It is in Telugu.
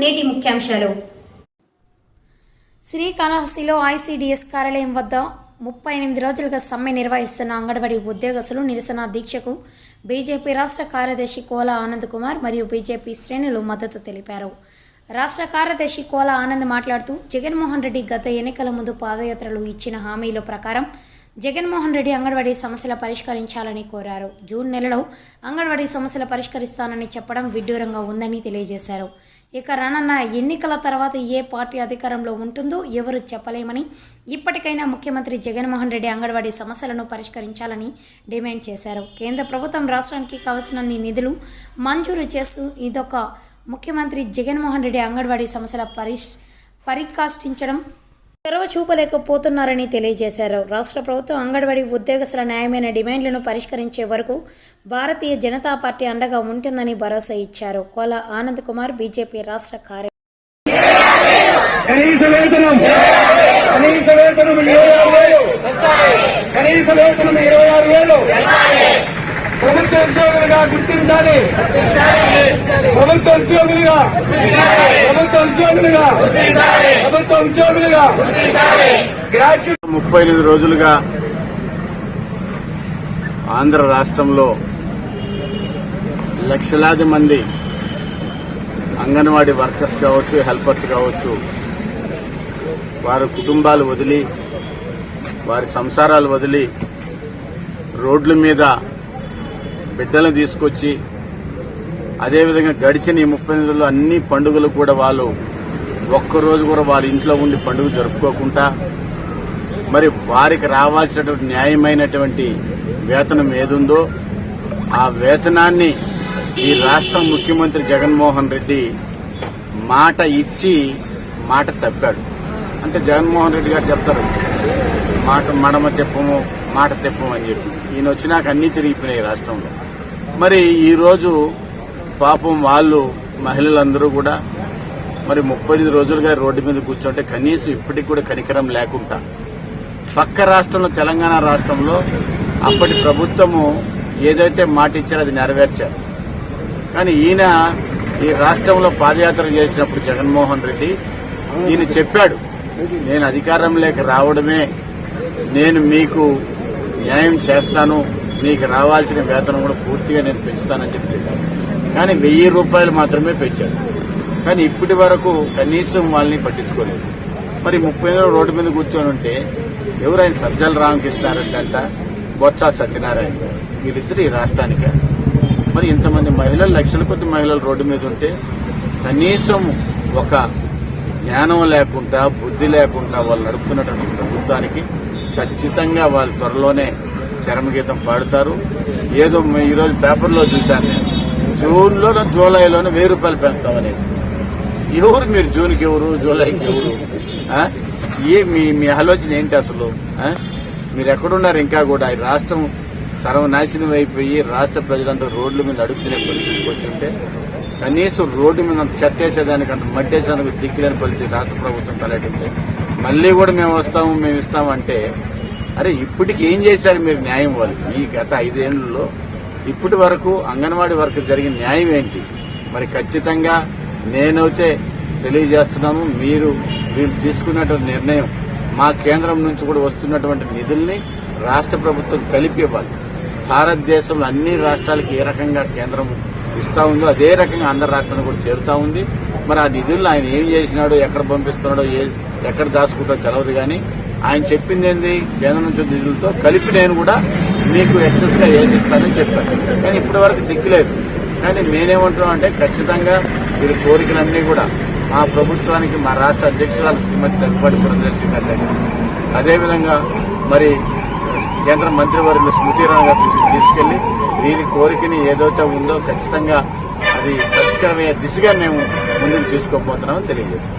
నేటి ముఖ్యాంశాలు. శ్రీకాళహస్తిలో ఐసీడీఎస్ కార్యాలయం వద్ద ముప్పై ఎనిమిది రోజులుగా సమ్మె నిర్వహిస్తున్న అంగన్వాడీ ఉద్యోగస్తులు నిరసన దీక్షకు బీజేపీ రాష్ట్ర కార్యదర్శి కోల ఆనంద్ కుమార్ మరియు బీజేపీ శ్రేణులు మద్దతు తెలిపారు. రాష్ట్ర కార్యదర్శి కోల ఆనంద్ మాట్లాడుతూ జగన్మోహన్ రెడ్డి గత ఎన్నికల ముందు పాదయాత్రలు ఇచ్చిన హామీల ప్రకారం జగన్మోహన్ రెడ్డి అంగన్వాడీ సమస్యల పరిష్కరించాలని కోరారు. జూన్ నెలలో అంగన్వాడీ సమస్యల పరిష్కరిస్తానని చెప్పడం విడ్డూరంగా ఉందని తెలియజేశారు. ఇక రానున్న ఎన్నికల తర్వాత ఏ పార్టీ అధికారంలో ఉంటుందో ఎవరు చెప్పలేమని ఇప్పటికైనా ముఖ్యమంత్రి జగన్మోహన్ రెడ్డి అంగన్వాడీ సమస్యలను పరిష్కరించాలని డిమాండ్ చేశారు. కేంద్ర ప్రభుత్వం రాష్ట్రానికి కావలసినన్ని నిధులు మంజూరు చేస్తూ ఇదొక ముఖ్యమంత్రి జగన్మోహన్ రెడ్డి అంగన్వాడీ సమస్యల పరిష్ పరికాష్టించడం చొరవ చూపలేకపోతున్నారని తెలియజేశారు. రాష్ట్ర ప్రభుత్వం అంగన్వాడీ ఉద్యోగస్తుల న్యాయమైన డిమాండ్లను పరిష్కరించే వరకు భారతీయ జనతా పార్టీ అండగా ఉంటుందని భరోసా ఇచ్చారు. కోల ఆనంద్ కుమార్ బీజేపీ రాష్ట్ర కార్య కనీస వేతనం కనీస వేతనం ఇరవై ఆరు వేలు. కనీస వేతనం ఇరవై ఆరు వేలు. ప్రభుత్వ ఉద్యోగులుగా గుర్తించాలి. ప్రభుత్వ ఉద్యోగులుగా ప్రభుత్వ ఉద్యోగులుగా ఉద్యోగులుగా. ముప్పై ఎనిమిది రోజులుగా ఆంధ్ర రాష్ట్రంలో లక్షలాది మంది అంగన్వాడీ వర్కర్స్ కావచ్చు హెల్పర్స్ కావచ్చు వారి కుటుంబాలు వదిలి వారి సంసారాలు వదిలి రోడ్ల మీద బిడ్డలను తీసుకొచ్చి అదేవిధంగా గడిచిన ఈ ముప్పై నెలల్లో అన్ని పండుగలు కూడా వాళ్ళు ఒక్కరోజు కూడా వారి ఇంట్లో ఉండి పండుగ జరుపుకోకుండా మరి వారికి రావాల్సినటువంటి న్యాయమైనటువంటి వేతనం ఏదుందో ఆ వేతనాన్ని ఈ రాష్ట్ర ముఖ్యమంత్రి జగన్మోహన్ రెడ్డి మాట ఇచ్చి మాట తప్పాడు. అంటే జగన్మోహన్ రెడ్డి గారు చెప్తారు మాట మడమ తెప్పము మాట తెప్పము అని చెప్పి. ఈయన వచ్చినాక అన్నీ తిరిగిపోయినాయి రాష్ట్రంలో. మరి ఈరోజు పాపం వాళ్ళు మహిళలందరూ కూడా మరి ముప్పై ఐదు రోజులుగా రోడ్డు మీద కూర్చుంటే కనీసం ఇప్పటికి కూడా కనికరం లేకుండా పక్క రాష్ట్రంలో తెలంగాణ రాష్ట్రంలో అప్పటి ప్రభుత్వము ఏదైతే మాట ఇచ్చారో అది నెరవేర్చారు. కానీ ఈయన ఈ రాష్ట్రంలో పాదయాత్ర చేసినప్పుడు జగన్మోహన్ రెడ్డి ఈయన చెప్పాడు నేను అధికారం లేక రావడమే. నేను మీకు న్యాయం చేస్తాను. మీకు రావాల్సిన వేతనం కూడా పూర్తిగా నేను పెంచుతానని చెప్పి చెప్పాను కానీ వెయ్యి రూపాయలు మాత్రమే పెంచాడు కానీ ఇప్పటి వరకు కనీసం వాళ్ళని పట్టించుకోలేదు. మరి ముప్పై ఏళ్ళు రోడ్డు మీద కూర్చొని ఉంటే ఎవరైనా సజ్జల రామకృష్ణారెడ్డి బొత్స సత్యనారాయణ గారు వీరిద్దరు ఈ రాష్ట్రానికే. మరి ఇంతమంది మహిళలు లక్షల కొద్ది మహిళలు రోడ్డు మీద ఉంటే కనీసం ఒక జ్ఞానం లేకుండా బుద్ధి లేకుండా వాళ్ళు నడుపుతున్నటువంటి ప్రభుత్వానికి ఖచ్చితంగా వాళ్ళు త్వరలోనే చరమగీతం పాడుతారు. ఏదో ఈరోజు పేపర్లో చూశాను నేను. జూన్లోనో జూలైలోనో వెయ్యి రూపాయలు పెంచుతామనేసి. ఎవరు మీరు? జూన్కి ఎవరు? జూలైకి ఎవరు? ఏ మీ మీ ఆలోచన ఏంటి అసలు? మీరు ఎక్కడున్నారు ఇంకా కూడా? ఈ రాష్ట్రం సర్వనాశనం అయిపోయి రాష్ట్ర ప్రజలంతా రోడ్ల మీద అడుగుతునే పరిస్థితికి వచ్చింటే కనీసం రోడ్డు మీద చెత్తేసేదానికంటే మట్టేసేదానికి దిక్కులేని పరిస్థితి రాష్ట్ర ప్రభుత్వం తలెట్టింది మళ్ళీ కూడా మేము వస్తాము మేము ఇస్తామంటే అరే ఇప్పటికి ఏం చేశారు మీరు న్యాయం వాళ్ళు? ఈ గత ఐదేళ్ళలో ఇప్పటి వరకు అంగన్వాడీ వరకు జరిగిన న్యాయం ఏంటి? మరి ఖచ్చితంగా నేనైతే తెలియజేస్తున్నాము మీరు మీరు తీసుకున్నటువంటి నిర్ణయం మా కేంద్రం నుంచి కూడా వస్తున్నటువంటి నిధుల్ని రాష్ట్ర ప్రభుత్వం కలిపి ఇవ్వాలి. భారతదేశంలో అన్ని రాష్ట్రాలకి ఏ రకంగా కేంద్రం ఇస్తా ఉందో అదే రకంగా అందరి రాష్ట్రాలు కూడా చేరుతూ ఉంది. మరి ఆ నిధులను ఆయన ఏం చేసినాడో ఎక్కడ పంపిస్తున్నాడో ఏ ఎక్కడ దాచుకుంటాడో తెలవదు కానీ ఆయన చెప్పింది ఏంది? కేంద్రం నుంచి నిధులతో కలిపి నేను కూడా మీకు ఎక్సెస్గా ఏది ఇస్తానని చెప్పాను. కానీ ఇప్పటి వరకు దిక్కులేదు. కానీ నేనేమంటున్నాను అంటే ఖచ్చితంగా వీరి కోరికలన్నీ కూడా మా ప్రభుత్వానికి మా రాష్ట్ర అధ్యక్షురాలు శ్రీమతి దగ్గుబాటి పురంధేశ్వరి అదేవిధంగా మరి కేంద్ర మంత్రివర్యులు స్మృతి ఇరానీ గారి తీసుకెళ్ళి వీరి కోరికని ఏదైతే ఉందో ఖచ్చితంగా అది పరిష్కారమయ్యే దిశగా మేము ముందుకు తీసుకోబోతున్నామని తెలియజేస్తాం